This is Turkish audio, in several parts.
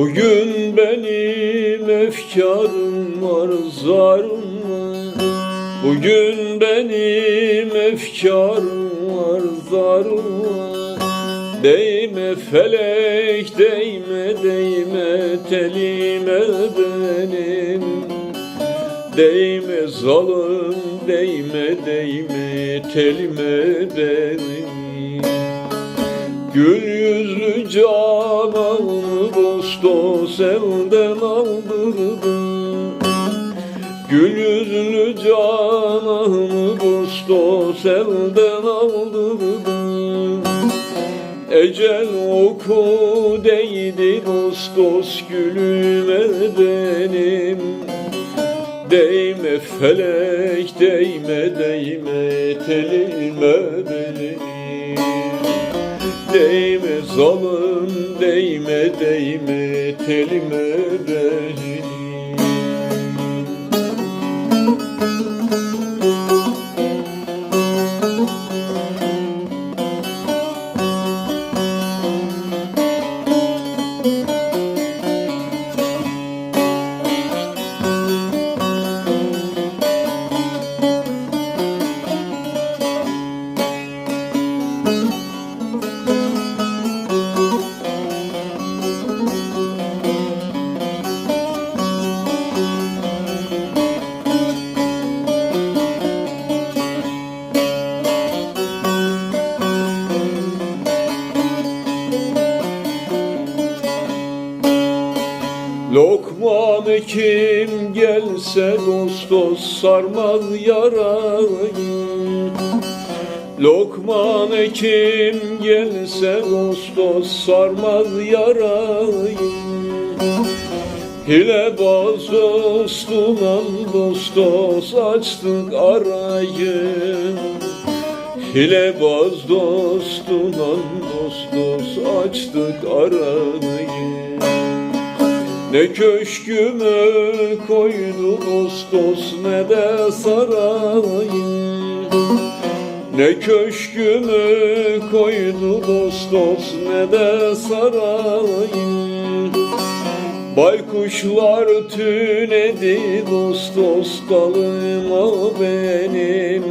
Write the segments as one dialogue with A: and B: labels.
A: Bugün benim efkarım var zarım Bugün benim efkarım var zarım Değme felek değme değme telime benim. Değme zalim değme değme telime benim. Gül yüzlü cananı dosto selden aldırdı. Gül yüzlü cananı dosto selden aldırdı. Ecel oku değdi dostos gülüme benim. Değme felek değme değme telime benim. Değme zalim değme değme telime benim kim gelse dost dost sarmaz yarayı. Lokman kim gelse dost dost sarmaz yarayı. Hilebaz dostuna dost dost açtık arayı. Hilebaz dostuna dost dost açtık arayı ne köşküme koydu dost ne de sarayı. Ne köşküme koydu dost dost ne de sarayı. Baykuşlar tünedi dost dost dalıma benim.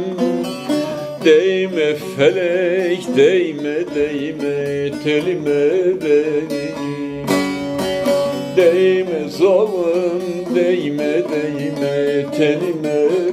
A: Değme felek değme değme telime benim Zalim değme değme telime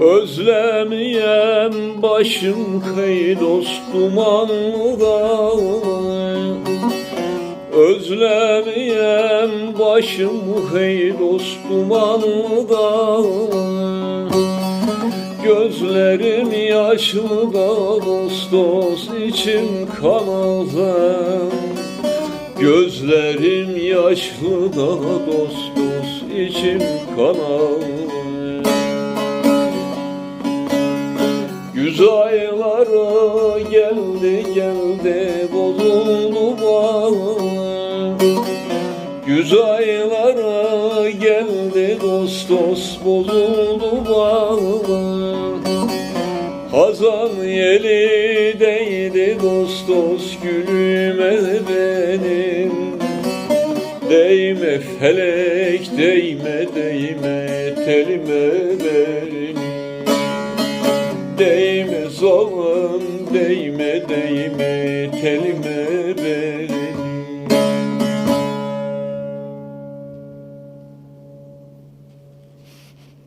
A: Özlemeyen başım kay dost dumanlıda Özlemeyen başım kay dost dumanlıda Gözlerim yaşlı da dost dost içim kanalı Gözlerim yaşlı da dost dost içim kanalı Güz ayları geldi geldi bozuldu bağ Güz ayları geldi dost dost bozuldu bağ Hazan yeli değdi dost dost gülüme benim. Değme felek değme değme telime benim Zalim değme değme telime benim